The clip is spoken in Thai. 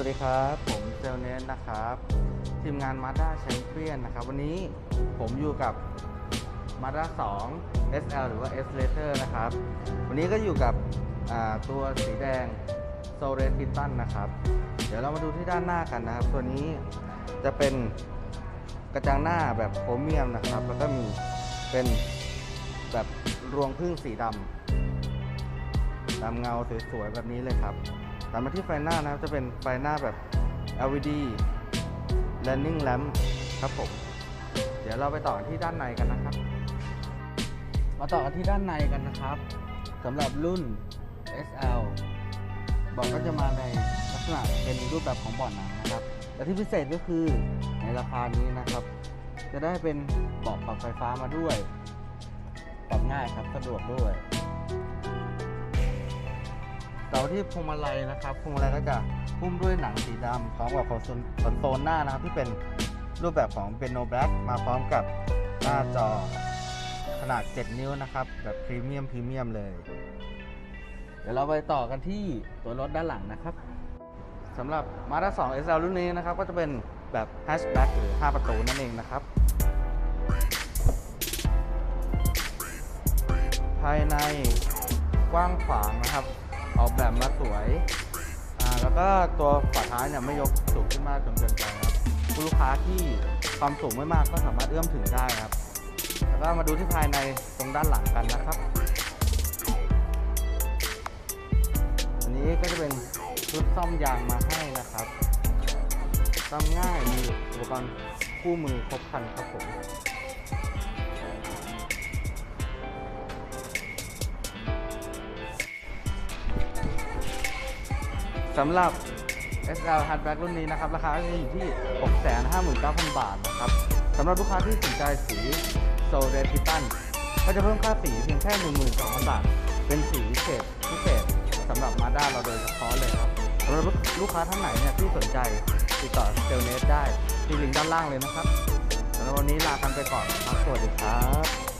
วัสดีครับ ผมเซลเนสนะครับ ทีมงาน Mazda Champion นะครับ วันนี้ผมอยู่กับ Mazda 2 SL หรือว่า S Later นะครับ วันนี้ก็อยู่กับตัวสีแดง s o l e t i t a n นะครับ เดี๋ยวเรามาดูที่ด้านหน้ากันนะครับ ตัวนี้จะเป็นกระจังหน้าแบบโครเมียมนะครับ แล้วก็มีเป็นแบบรวงพึ่งสีดำดำเงาสวยๆแบบนี้เลยครับ ตามมาที่ไฟหน้านะครับจะเป็นไฟหน้าแบบ LED Running Lamp ครับผม เดี๋ยวเราไปต่อกันที่ด้านในกันนะครับ มาต่อกันที่ด้านในกันนะครับสำหรับรุ่น SL บอกก็จะมาในลักษณะเป็นรูปแบบของเบาะหนังนะครับ แต่ที่พิเศษก็คือในราคานี้นะครับ จะได้เป็นเบาะปรับไฟฟ้ามาด้วย ปรับง่ายครับสะดวกด้วย เสาที่พวงมาลัยนะครับพวงมาลัยก็จะหุ้มด้วยหนังสีดำพร้อมกับคอนโซลคอนโซลหน้านะครับที่เป็นรูปแบบของเป็นโนแบล็กมาพร้อมกับหน้าจอขนาด 7 นิ้วนะครับ แบบพรีเมียมพรีเมียมเลย เดี๋ยวเราไปต่อกันที่ตัวรถด้านหลังนะครับสำหรับ Mazda 2 SL รุ่นนี้นะครับ ก็จะเป็นแบบ hatchback หรือ 5 ประตูนั่นเองนะครับ ภายในกว้างขวางนะครับ ออกแบบมาสวยอ่าแล้วก็ตัวฝาท้ายเนี่ยไม่ยกสูงขึ้นมากจนเกินไปครับผู้ลูกค้าที่ความสูงไม่มากก็สามารถเอื้อมถึงได้ครับ แล้วก็มาดูที่ภายในตรงด้านหลังกันนะครับ อันนี้ก็จะเป็นชุดซ่อมยางมาให้นะครับซ่อมง่ายมีอุปกรณ์คู่มือครบครันครับผม สำหรับ SL Hatchback รุ่นนี้นะครับ ราคาจะอยู่ที่ 659,000 บาทนะครับสำหรับลูกค้าที่สนใจสี s o l e t i t a n ก็จะเพิ่มค่าสีเพียงแค่ 12,000 บาท เป็นสีพิเศษพิเศษสำหรับ Mazda เราโดยเฉพาะเลยครับสำหรับลูกค้าท่านไหนเนี่ยที่สนใจติดต่อเซลเนสได้ที่ลิงก์ด้านล่างเลยนะครับสำหรับวันนี้ลากันไปก่อนครับสวัสดีครับ